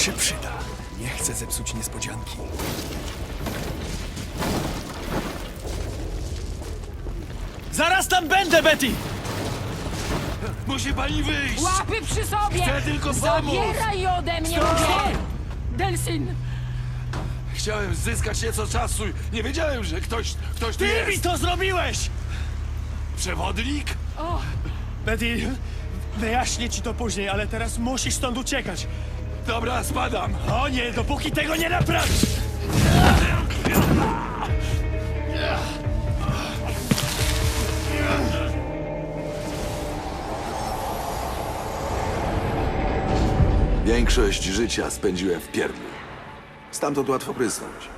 się przyda. Nie chcę zepsuć niespodzianki. Zaraz tam będę, Betty! Musi pani wyjść! Łapy przy sobie! Chcę tylko pomóc! Zabieraj ode mnie, mówię! Delsin! Chciałem zyskać nieco czasu. Nie wiedziałem, że ktoś, ktoś tu Ty mi jest. to zrobiłeś! Przewodnik? Betty, wyjaśnię ci to później, ale teraz musisz stąd uciekać. Dobra, spadam. O nie, dopóki tego nie naprawisz! Większość życia spędziłem w pierdlu. Stamtąd łatwo prysnąć.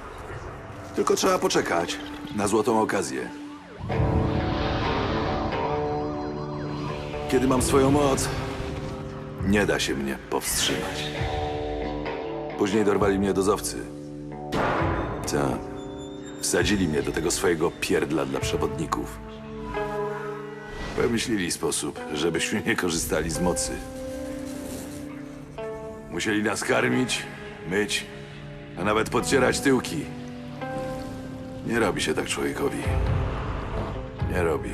Tylko trzeba poczekać na złotą okazję. Kiedy mam swoją moc, nie da się mnie powstrzymać. Później dorwali mnie dozowcy. Co? Wsadzili mnie do tego swojego pierdla dla przewodników. Wymyślili sposób, żebyśmy nie korzystali z mocy. Musieli nas karmić, myć, a nawet podcierać tyłki. Nie robi się tak człowiekowi. Nie robi.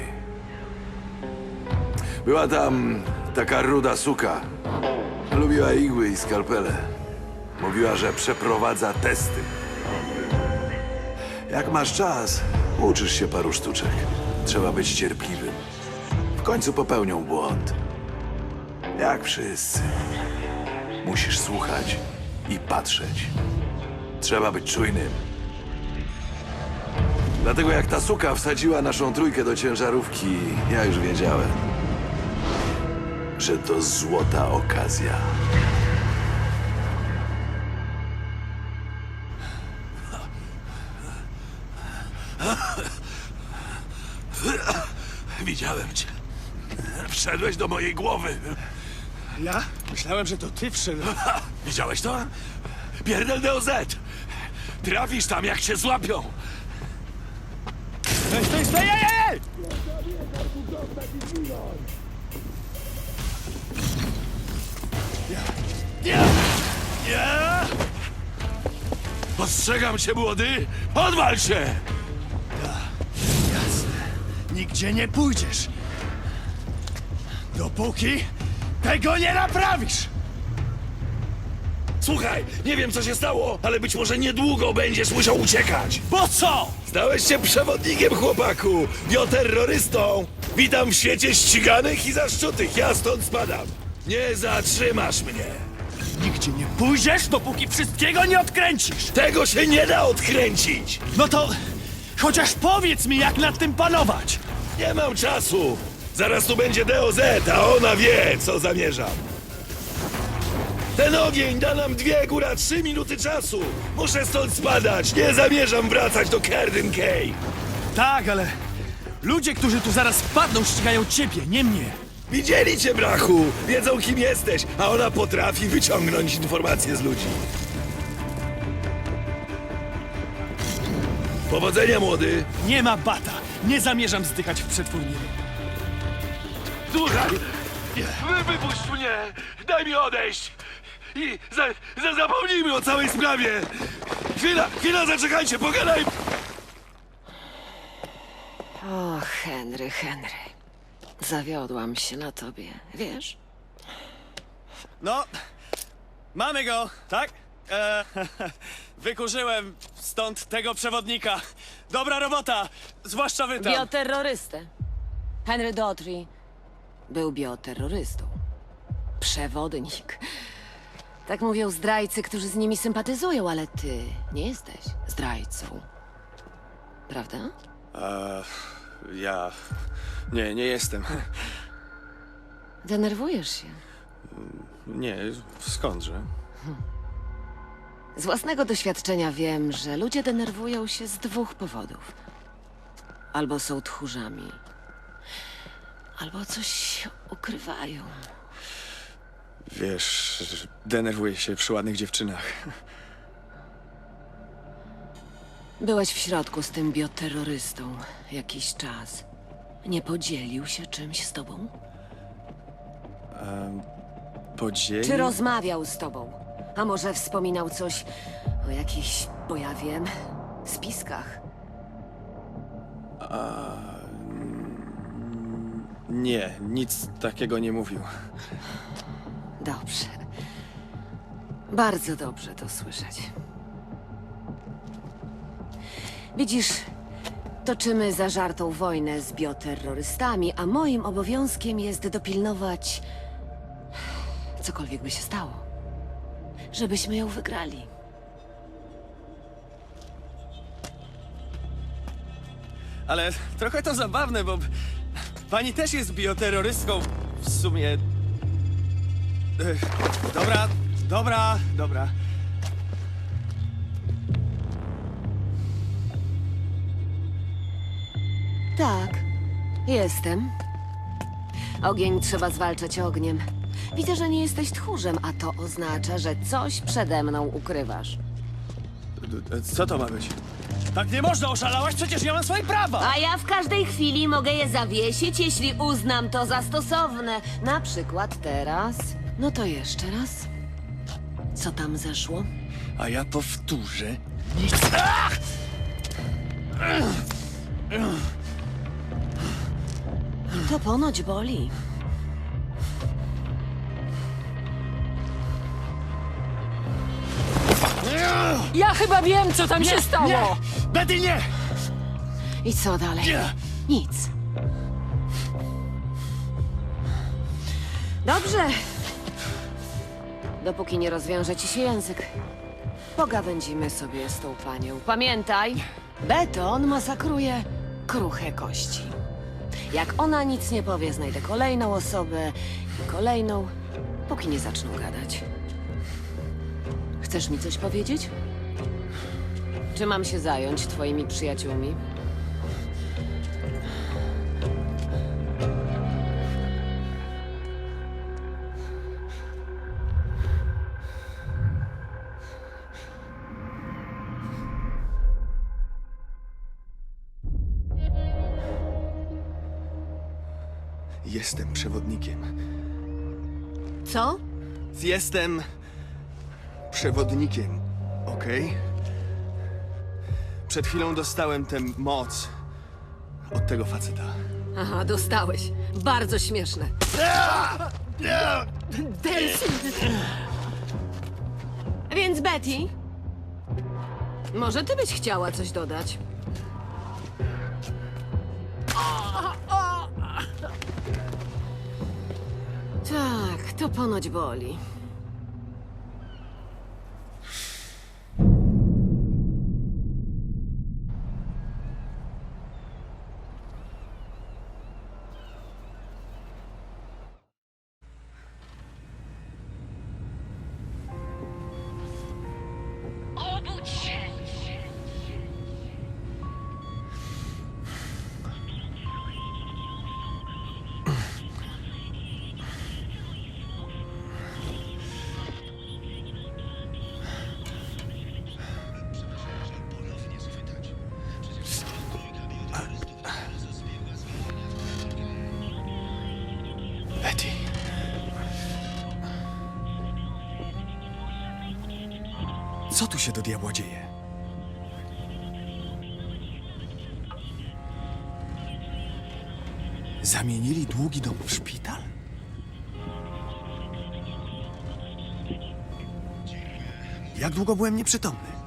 Była tam taka ruda suka. Lubiła igły i skalpele. Mówiła, że przeprowadza testy. Jak masz czas, uczysz się paru sztuczek. Trzeba być cierpliwym. W końcu popełnią błąd. Jak wszyscy. Musisz słuchać i patrzeć. Trzeba być czujnym. Dlatego jak ta suka wsadziła naszą trójkę do ciężarówki, ja już wiedziałem, że to złota okazja. Wszedłeś do mojej głowy. Ja? Myślałem, że to ty wszedłeś. Widziałeś to? Pierdel DOZ. Trafisz tam, jak cię złapią. Stoj, stoj, stoj, ej, ej, ej! Nie! Nie! Ostrzegam cię, młody! Podwal się! Jasne. Nigdzie nie pójdziesz. Dopóki tego nie naprawisz. Słuchaj, nie wiem co się stało, ale być może niedługo będziesz musiał uciekać. Bo co? Stałeś się przewodnikiem, chłopaku! Bioterrorystą! Witam w świecie ściganych i zaszczutych. Ja stąd spadam. Nie zatrzymasz mnie. Nigdzie nie pójdziesz, dopóki wszystkiego nie odkręcisz. Tego się nie da odkręcić. No to chociaż powiedz mi, jak nad tym panować. Nie mam czasu. Zaraz tu będzie DOZ, a ona wie, co zamierzam. Ten ogień da nam dwie, góra trzy minuty czasu. Muszę stąd spadać. Nie zamierzam wracać do Cay. Tak, ale ludzie, którzy tu zaraz wpadną, ścigają ciebie, nie mnie. Widzieli cię, brachu. Wiedzą, kim jesteś, a ona potrafi wyciągnąć informacje z ludzi. Powodzenia, młody. Nie ma bata. Nie zamierzam zdychać w przetwórni. Słuchaj, wy, wypuść mnie, daj mi odejść i za, za, zapomnijmy o całej sprawie. Chwila, chwila, zaczekajcie, pogadaj. O, Henry, Henry. Zawiodłam się na tobie, wiesz? No, mamy go, tak? E, wykurzyłem stąd tego przewodnika. Dobra robota, zwłaszcza wy tam. Bioterrorystę. Henry Daughtry był bioterrorystą. Przewodnik. Tak mówią zdrajcy, którzy z nimi sympatyzują, ale ty nie jesteś zdrajcą. Prawda? Ja... Nie, nie jestem. Denerwujesz się. Nie, skądże? Z własnego doświadczenia wiem, że ludzie denerwują się z dwóch powodów. Albo są tchórzami, albo coś ukrywają. Wiesz, denerwuję się przy ładnych dziewczynach. Byłeś w środku z tym bioterrorystą jakiś czas. Nie podzielił się czymś z tobą? Podzieli... Czy rozmawiał z tobą? A może wspominał coś o jakichś, bo ja wiem, spiskach? Nie, nic takiego nie mówił. Dobrze. Bardzo dobrze to słyszeć. Widzisz, toczymy zażartą wojnę z bioterrorystami, a moim obowiązkiem jest dopilnować, cokolwiek by się stało, żebyśmy ją wygrali. Ale trochę to zabawne, bo pani też jest bioterrorystką. W sumie. Ech, Dobra, dobra, dobra. Tak, jestem. Ogień trzeba zwalczać ogniem. Widzę, że nie jesteś tchórzem, a to oznacza, że coś przede mną ukrywasz. D- Co to ma być? Tak nie można, oszalałaś? Przecież ja mam swoje prawa! A ja w każdej chwili mogę je zawiesić, jeśli uznam to za stosowne. Na przykład teraz. No to jeszcze raz. Co tam zeszło? A ja powtórzę. Nic. To ponoć boli. Ja chyba wiem, co tam się stało! Nie! Betty, nie! I co dalej? Nie! Nic. Dobrze. Dopóki nie rozwiąże ci się język. Pogawędzimy sobie z tą panią. Pamiętaj, beton masakruje kruche kości. Jak ona nic nie powie, znajdę kolejną osobę i kolejną, póki nie zaczną gadać. Chcesz mi coś powiedzieć? Czy mam się zająć twoimi przyjaciółmi? Jestem przewodnikiem. Co? Jestem przewodnikiem, okej? Przed chwilą dostałem tę moc od tego faceta. Aha, dostałeś. Bardzo śmieszne. Więc Betty, może ty byś chciała coś dodać? Tak, to ponoć boli. Co tu się do diabła dzieje? Zamienili długi dom w szpital? Jak długo byłem nieprzytomny?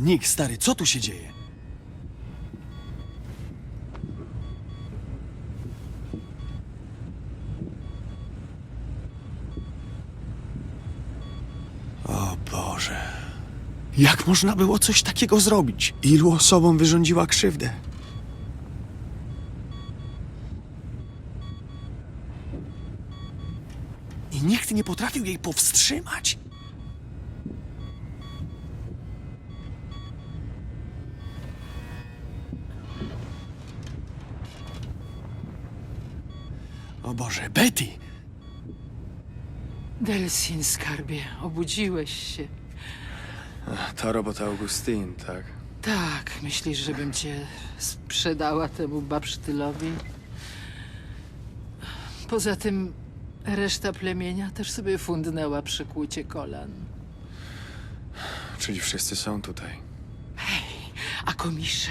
Nick, stary, co tu się dzieje? O Boże. Jak można było coś takiego zrobić? Ilu osobom wyrządziła krzywdę? I nikt nie potrafił jej powstrzymać. O Boże, Betty! Delsin, skarbie, obudziłeś się. To robota Augustyn, tak? Tak, myślisz, żebym cię sprzedała temu babsztylowi? Poza tym reszta plemienia też sobie fundnęła przy kłucie kolan. Czyli wszyscy są tutaj. A komisze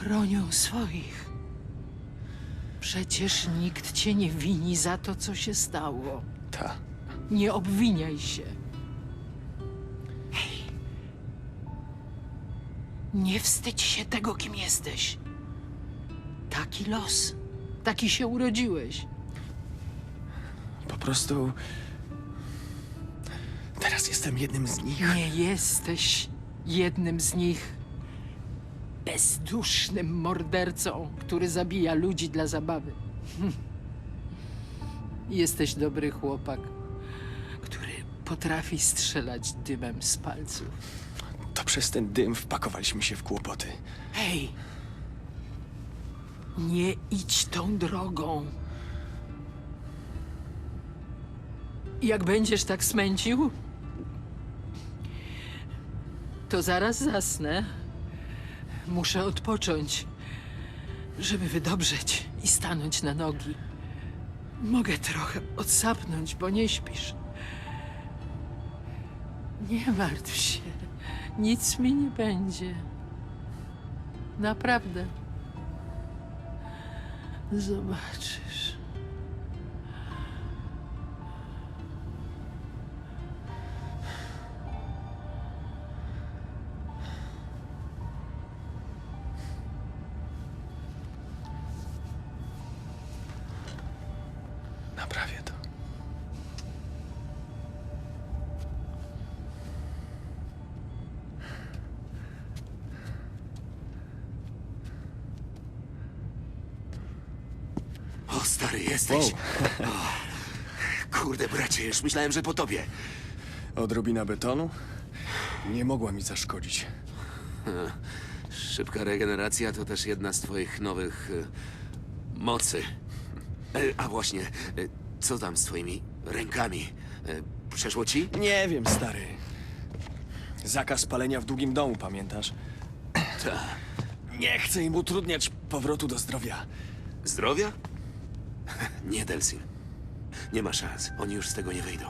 chronią swoich. Przecież nikt cię nie wini za to, co się stało. Ta. Nie obwiniaj się. Hej. Nie wstydź się tego, kim jesteś. Taki los. Taki się urodziłeś. Po prostu. Teraz jestem jednym z nich. Nie jesteś jednym z nich. Bezdusznym mordercą, który zabija ludzi dla zabawy. Hm. Jesteś dobry chłopak, który potrafi strzelać dymem z palców. To przez ten dym wpakowaliśmy się w kłopoty. Hej! Nie idź tą drogą. Jak będziesz tak smęcił, to zaraz zasnę. Muszę odpocząć, żeby wydobrzeć i stanąć na nogi. Mogę trochę odsapnąć, bo nie śpisz. Nie martw się. Nic mi nie będzie. Naprawdę. Zobaczysz. O, stary, jesteś. O, kurde, bracie, już myślałem, że po tobie. Odrobina betonu? Nie mogła mi zaszkodzić. Szybka regeneracja to też jedna z twoich nowych e, mocy. E, a właśnie, e, co tam z twoimi rękami? E, przeszło ci? Nie wiem, stary. Zakaz palenia w długim domu, pamiętasz? Ta. Nie chcę im utrudniać powrotu do zdrowia. Zdrowia? Nie, Delsin. Nie ma szans. Oni już z tego nie wyjdą.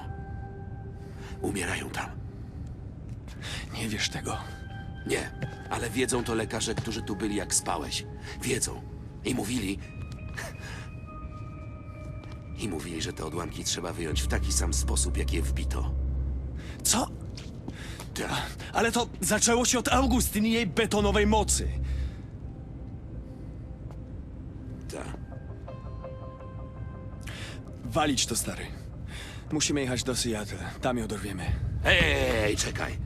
Umierają tam. Nie wiesz tego. Nie, ale wiedzą to lekarze, którzy tu byli, jak spałeś. Wiedzą. I mówili. I mówili, że te odłamki trzeba wyjąć w taki sam sposób, jak je wbito. Co? Ta. Ale to zaczęło się od Augustyn i jej betonowej mocy. Walić to, stary. Musimy jechać do Seattle. Tam ją dorwiemy. Ej, czekaj.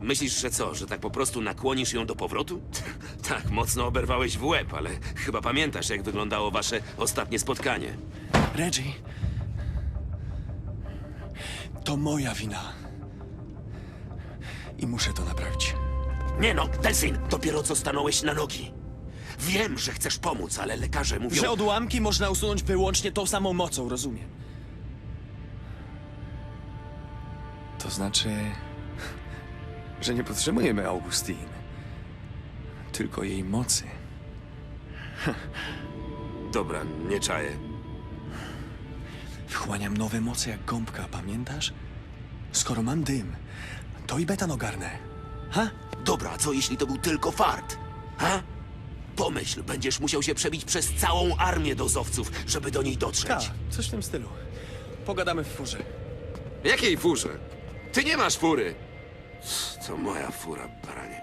Myślisz, że co, że tak po prostu nakłonisz ją do powrotu? Tak, mocno oberwałeś w łeb, ale chyba pamiętasz, jak wyglądało wasze ostatnie spotkanie. Reggie. To moja wina. I muszę to naprawić. Nie no, Delsin, dopiero co stanąłeś na nogi. Wiem, że chcesz pomóc, ale lekarze mówią... Że odłamki można usunąć wyłącznie tą samą mocą, rozumiem. To znaczy, że nie potrzebujemy Augustyn. Tylko jej mocy. Dobra, nie czaję. Wchłaniam nowe moce jak gąbka, pamiętasz? Skoro mam dym, to i betan ogarnę. Ha? Dobra, a co jeśli to był tylko fart? Ha? Pomyśl, będziesz musiał się przebić przez całą armię dozowców, żeby do niej dotrzeć. Tak, coś w tym stylu. Pogadamy w furze. Jakiej furze? Ty nie masz fury! To moja fura, baranie.